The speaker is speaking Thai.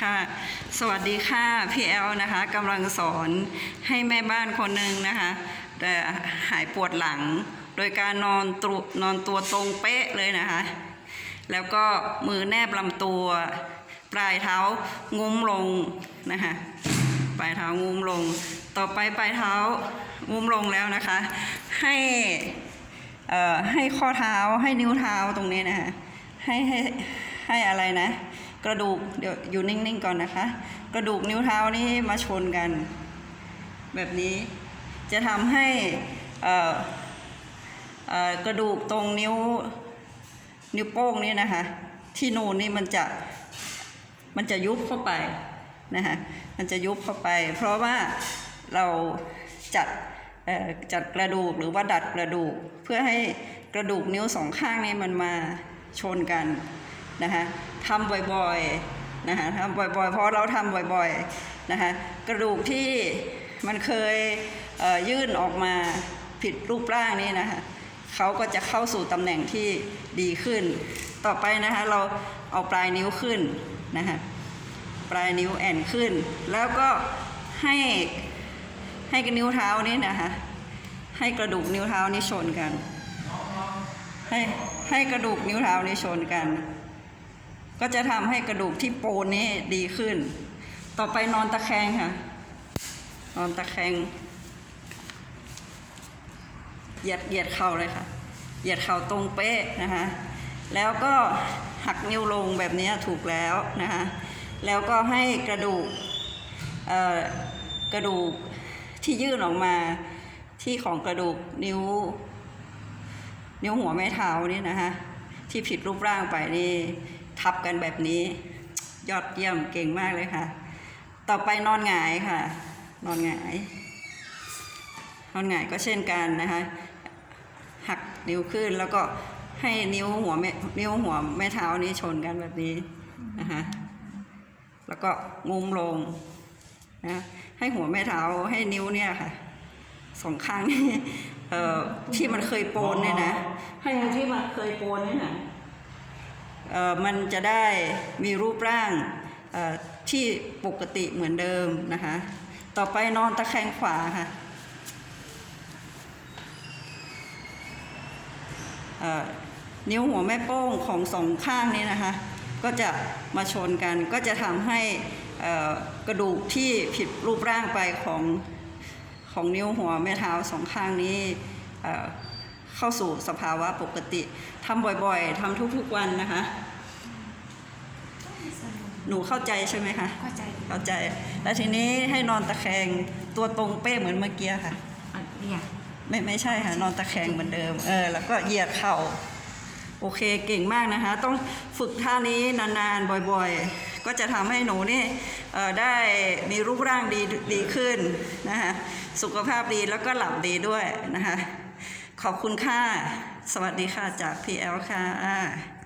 ค่ะสวัสดีค่ะพี่แอลนะคะกำลังสอนให้แม่บ้านคนหนึ่งนะคะแต่หายปวดหลัง โดยการนอนตรุนอนตัวตรงเป๊ะเลยนะคะ แล้วก็มือแนบลำตัว ปลายเท้างุ้มลงนะคะปลายเท้างุ้มลง ต่อไปปลายเท้างุ้มลงแล้วนะคะ ให้เอ่อให้ข้อเท้าให้นิ้วเท้าตรงนี้นะคะให้ให้ให้อะไรนะ กระดูกเดี๋ยวอยู่นิ่งๆก่อนนะคะ กระดูกนิ้วเท้านี่มาชนกัน แบบนี้จะทำให้กระดูกตรงนิ้วนิ้วโป้งนี่นะคะ ที่นูนนี่มันจะมันจะยุบเข้าไปนะคะมันจะยุบเข้าไป เพราะว่าเราจัดจัดกระดูกหรือว่าดัดกระดูก เพื่อให้กระดูกนิ้วสองข้างนี่มันมาชนกัน นะคะทำบ่อยๆนะคะทำบ่อยๆ เพราะเราทำบ่อยๆนะคะกระดูกที่มันเคยเยื่นออกมาผิดรูปร่างนี่นะคะเขาก็จะเข้าสู่ตำแหน่งที่ดีขึ้น ต่อไปนะคะเราเอาปลายนิ้วขึ้นนะคะปลายนิ้วแอนขึ้น แล้วก็ให้ให้นิ้วเท้านี้นะคะให้กระดูกนิ้วเท้านี้ชนกัน ให้ให้กระดูกนิ้วเท้านี้ชนกัน ก็จะทำให้กระดูกที่โปนนี้ดีขึ้น ต่อไปนอนตะแคงค่ะ นอนตะแคงเหยียดเหยียดเข่าเลยค่ะ เหยียดเข่าตรงเป๊ะนะคะ แล้วก็หักนิ้วลงแบบนี้ถูกแล้วนะคะ แล้วก็ให้กระดูกกระดูกที่ยื่นออกมาที่ของกระดูกนิ้ว นิ้วหัวแม่เท้านี่นะคะที่ผิดรูปร่างไปนี่ ทับกันแบบนี้ ยอดเยี่ยมเก่งมากเลยค่ะ ต่อไปนอนหงายค่ะ นอนหงาย นอนหงายก็เช่นกันนะคะ หักนิ้วขึ้นแล้วก็ให้นิ้วหัวแม่นิ้วหัวแม่เท้านี้ชนกันแบบนี้นะคะแล้วก็งุ้มลงนะให้หัวแม่เท้าให้นิ้วเนี่ยค่ะสองข้างนี่เอ่อที่มันเคยโปนเนี่ยนะให้ที่มันเคยโปนเนี่ยนะเอ่อ มันจะได้มีรูปร่างเอ่อที่ปกติเหมือนเดิมนะคะ ต่อไปนอนตะแคงขวาค่ะเอ่อนิ้วหัวแม่โป้งของสองข้างนี้นะคะ ก็จะมาชนกันก็จะทำให้เอ่อกระดูกที่ผิดรูปร่างไปของของนิ้วหัวแม่เท้าสองข้างนี้ เอ่อเข้าสู่สภาวะปกติทำบ่อยๆทำทุกๆวันนะคะ หนูเข้าใจใช่ไหมคะ เข้าใจเข้าใจ แล้วทีนี้ให้นอนตะแคงตัวตรงเป๊ะเหมือนเมื่อกี้ค่ะอะเนี่ยไม่ไม่ใช่ค่ะ นอนตะแคงเหมือนเดิม เออ แล้วก็เหยียดเข่า โอเคเก่งมากนะคะ ต้องฝึกท่านี้นานๆบ่อยๆ ก็จะทำให้หนูนี่เอ่อได้มีรูปร่างดีดีขึ้นนะคะ สุขภาพดีแล้วก็หลับดีด้วยนะคะ ขอบคุณค่ะ สวัสดีค่ะจากพีแอลค่ะ